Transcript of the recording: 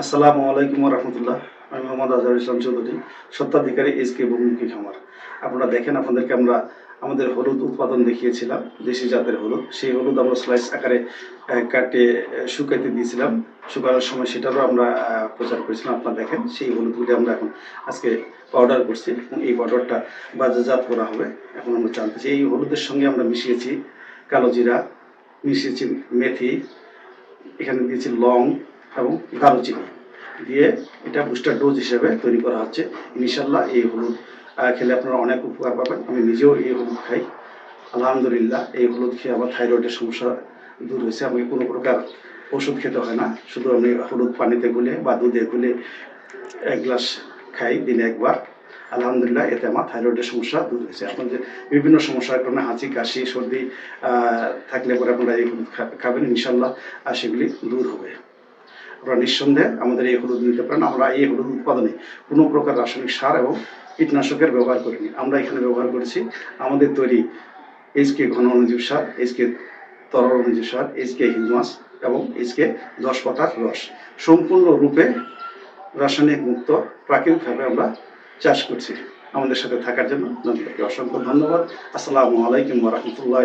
আসসালামু আলাইকুম রহমতুল্লাহ। আমি মোহাম্মদ আজহার ইসলাম চৌধুরী সত্ত্বাধিকারী এস কে বহুমুখী খামার। আপনারা দেখেন আপনাদেরকে আমরা আমাদের হলুদ উৎপাদন দেখিয়েছিলাম, দেশি জাতের হলুদ। সেই হলুদ আমরা স্লাইস আকারে কাটে শুকাইতে দিয়েছিলাম। শুকানোর সময় সেটারও আমরা প্রচার করেছিলাম। আপনারা দেখেন, সেই হলুদগুলি আমরা এখন আজকে পাউডার করছি এবং এই পাউডারটা বাজারজাত করা হবে। এখন আমরা জানতেছি এই হলুদের সঙ্গে আমরা মিশিয়েছি কালো জিরা, মিশিয়েছি মেথি, এখানে দিয়েছি লং এবং দারুচিনি দিয়ে এটা বুস্টার ডোজ হিসেবে তৈরি করা হচ্ছে। ইনশাল্লাহ এই হলুদ খেলে আপনারা অনেক উপকার পাবেন। আমি নিজেও এই হলুদ খাই। আলহামদুলিল্লাহ, এই হলুদ খেয়ে আমার থাইরয়েডের সমস্যা দূর হয়েছে। আমাকে কোনো প্রকার ওষুধ খেতে হয় না। শুধু আমি হলুদ পানিতে গুলে বা দুধে গুলে এক গ্লাস খাই দিনে একবার। আলহামদুলিল্লাহ, এতে আমার থাইরয়েডের সমস্যা দূর হয়েছে। আপনাদের বিভিন্ন সমস্যার কারণে হাঁচি, কাশি, সর্দি থাকলে পরে আপনারা এই হলুদ খাবেন। ইনশাল্লাহ আর সেগুলি দূর হবে। আপনারা নিঃসন্দেহে আমাদের এই হলুদ নিতে পারেন। আমরা এই হলুদ উৎপাদনে কোনো প্রকার রাসায়নিক সার এবং কীটনাশকের ব্যবহার করিনি। আমরা এখানে ব্যবহার করেছি আমাদের তৈরি এইচকে ঘন অনুজীব সার, এইচকে তরল অনুজীব সার, এইচকে হিউমাস এবং এইচকে দশ পাতার রস। সম্পূর্ণ রূপে রাসায়নিক মুক্ত প্রাকৃতিকভাবে আমরা চাষ করছি আমাদের সাথে থাকার জন্য। আপনাদেরকে অসংখ্য ধন্যবাদ। আসসালামু আলাইকুম রহমতুল্লাহ